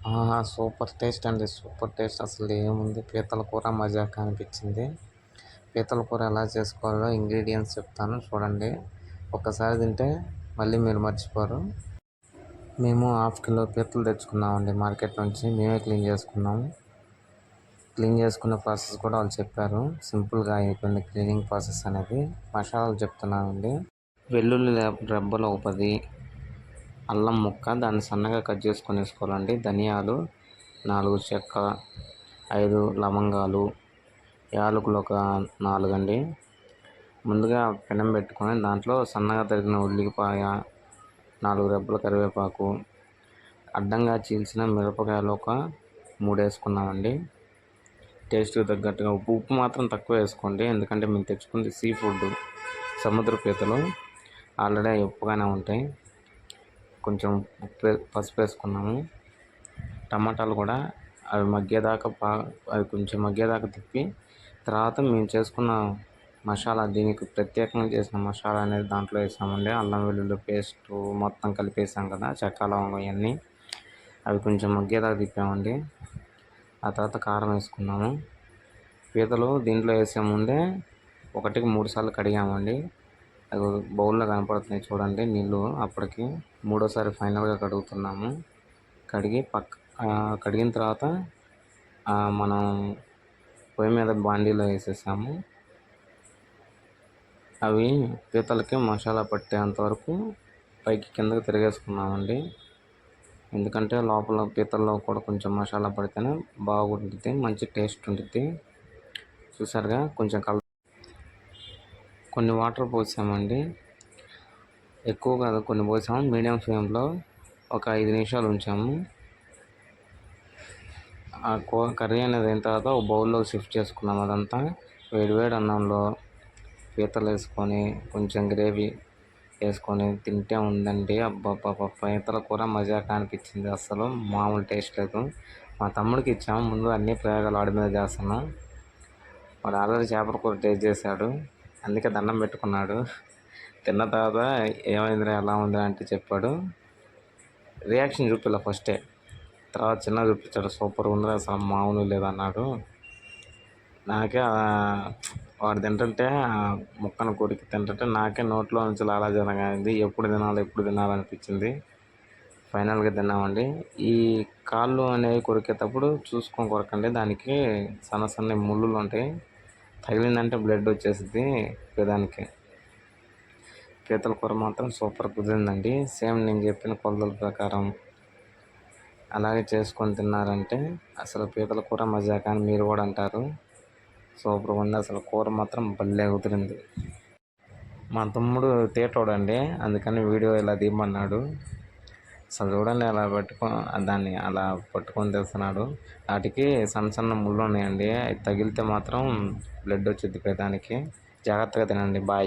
ఆహా super taste అండి super taste. అసలు ఏముంది? పీతల కూర మజాగా అనిపించింది. పీతల కూర ఎలా చేసుకోవాలో ఇంగ్రీడియంట్స్ చెప్తాను చూడండి. ఒక్కసారి తింటే మళ్ళీ మీరు మర్చిపోరు. మేము హాఫ్ కిలో పీతలు తెచ్చుకున్నామండి మార్కెట్ నుంచి మేమే క్లీన్ చేసుకున్నాము క్లీన్ చేసుకున్న ప్రాసెస్ కూడా వాళ్ళు చెప్పారు. సింపుల్గా అయిపోయింది క్లీనింగ్ ప్రాసెస్ అనేది. మసాలాలు చెప్తున్నానండి. వెల్లుల్లి రెబ్బలు ఒక పది అల్లం ముక్క దాన్ని సన్నగా కట్ చేసుకొని వేసుకోవాలండి ధనియాలు నాలుగు చెక్క ఐదు లవంగాలు యాలకులు ఒక నాలుగు అండి ముందుగా పెనం పెట్టుకొని దాంట్లో సన్నగా తరిగిన ఉల్లిపాయ నాలుగు రెబ్బల కరివేపాకు అడ్డంగా చీల్చిన మిరపకాయలు ఒక మూడు వేసుకున్నామండి టేస్ట్కి తగ్గట్టుగా ఉప్పు ఉప్పు మాత్రం తక్కువ వేసుకోండి. ఎందుకంటే మేము తెచ్చుకుంది సీ ఫుడ్ సముద్ర పీతలు ఆల్రెడీ ఉప్పుగానే ఉంటాయి. కొంచెం ఉప్పు పసుపు వేసుకున్నాము. టమాటాలు కూడా అవి మగ్గేదాకా బాగా అవి కొంచెం మగ్గేదాకా తిప్పి తర్వాత మేము చేసుకున్న మసాలా దీనికి ప్రత్యేకంగా చేసిన మసాలా అనేది దాంట్లో వేసామండి. అల్లం వెల్లుల్లి పేస్ట్ మొత్తం కలిపేసాం కదా చెక్క లవంగం ఇవన్నీ. అవి కొంచెం మగ్గేదాకా తిప్పామండి. ఆ తర్వాత కారం వేసుకున్నాము. పీతలు దీంట్లో వేసే ముందే ఒకటికి మూడు సార్లు కడిగామండి. అవి బౌల్లో కనపడుతున్నాయి చూడండి నీళ్ళు. అప్పటికి మూడోసారి ఫైనల్గా కడుగుతున్నాము. కడిగి పక్క కడిగిన తర్వాత మనం పొయ్యి మీద బాండీలో వేసేసాము. అవి పీతలకి మసాలా పట్టేంత వరకు పైకి కిందకి తిరిగేసుకున్నామండి. ఎందుకంటే లోపల పీతల్లో కూడా కొంచెం మసాలా పడితేనే బాగుంటుంది మంచి టేస్ట్ ఉంటుంది చూసారుగా కొంచెం కలర్ కొన్ని వాటర్ పోసామండి. ఎక్కువ కాదు కొన్ని పోసాము. మీడియం ఫ్లేమ్లో ఒక ఐదు నిమిషాలు ఉంచాము. ఆ కూర కర్రీ అనేది అయిన తర్వాత ఒక బౌల్లో షిఫ్ట్ చేసుకున్నాం అదంతా. వేడివేడి అన్నంలో పీతలు వేసుకొని కొంచెం గ్రేవీ వేసుకొని తింటే ఉందండి. అబ్బాబ్బా పీతల కూర మజాగా అనిపించింది అసలు మామూలు టేస్ట్ లేదు. మా తమ్ముడికి ఇచ్చాము. ముందు అన్ని ప్రయోగాలు ఆడి మీద చేస్తున్నాం. వాడు ఆల్రెడీ చేపల కూర టేస్ట్ చేశాడు. అందుకే దండం పెట్టుకున్నాడు. తిన్న తర్వాత ఏమైందిరా ఎలా ఉంది అంటే చెప్పాడు. రియాక్షన్ చూపిల్ల ఫస్టే తర్వాత చిన్న చూపించాడు సూపర్ ఉంది అసలు మామూలు లేదన్నాడు నాకే వాడు తింటుంటే ముక్కను కొరికి తింటుంటే నాకే నోట్లో నుంచి లాలాజలంగా అయింది. ఎప్పుడు తినాలి ఎప్పుడు తినాలనిపించింది. ఫైనల్గా తిన్నామండి. ఈ కాళ్ళు అనేవి కొరికేటప్పుడు చూసుకొని కొరకండి. దానికి సన్న సన్న ముళ్ళులు ఉంటాయి. తగిలిందంటే బ్లడ్ వచ్చేసింది దానికి పీతల కూర మాత్రం సూపర్ కుదిరిందండి. సేమ్ నేను చెప్పిన కొలతల ప్రకారం అలాగే చేసుకొని తిన్నారంటే అసలు పీతల కూర మజాక అని మీరు కూడా అంటారు. సూపర్గా ఉంది. అసలు కూర మాత్రం భలే కుదిరింది. మా తమ్ముడు తేటోడండి. అందుకని వీడియో ఇలా తీయమన్నాడు. అసలు చూడండి అలా పెట్టుకో దాన్ని అలా పట్టుకొని తెస్తున్నాడు వాటికి సన్న సన్న ముళ్ళు ఉన్నాయండి అవి తగిలితే మాత్రం బ్లడ్ వచ్చింది దానికి జాగ్రత్తగా తినండి. బాయ్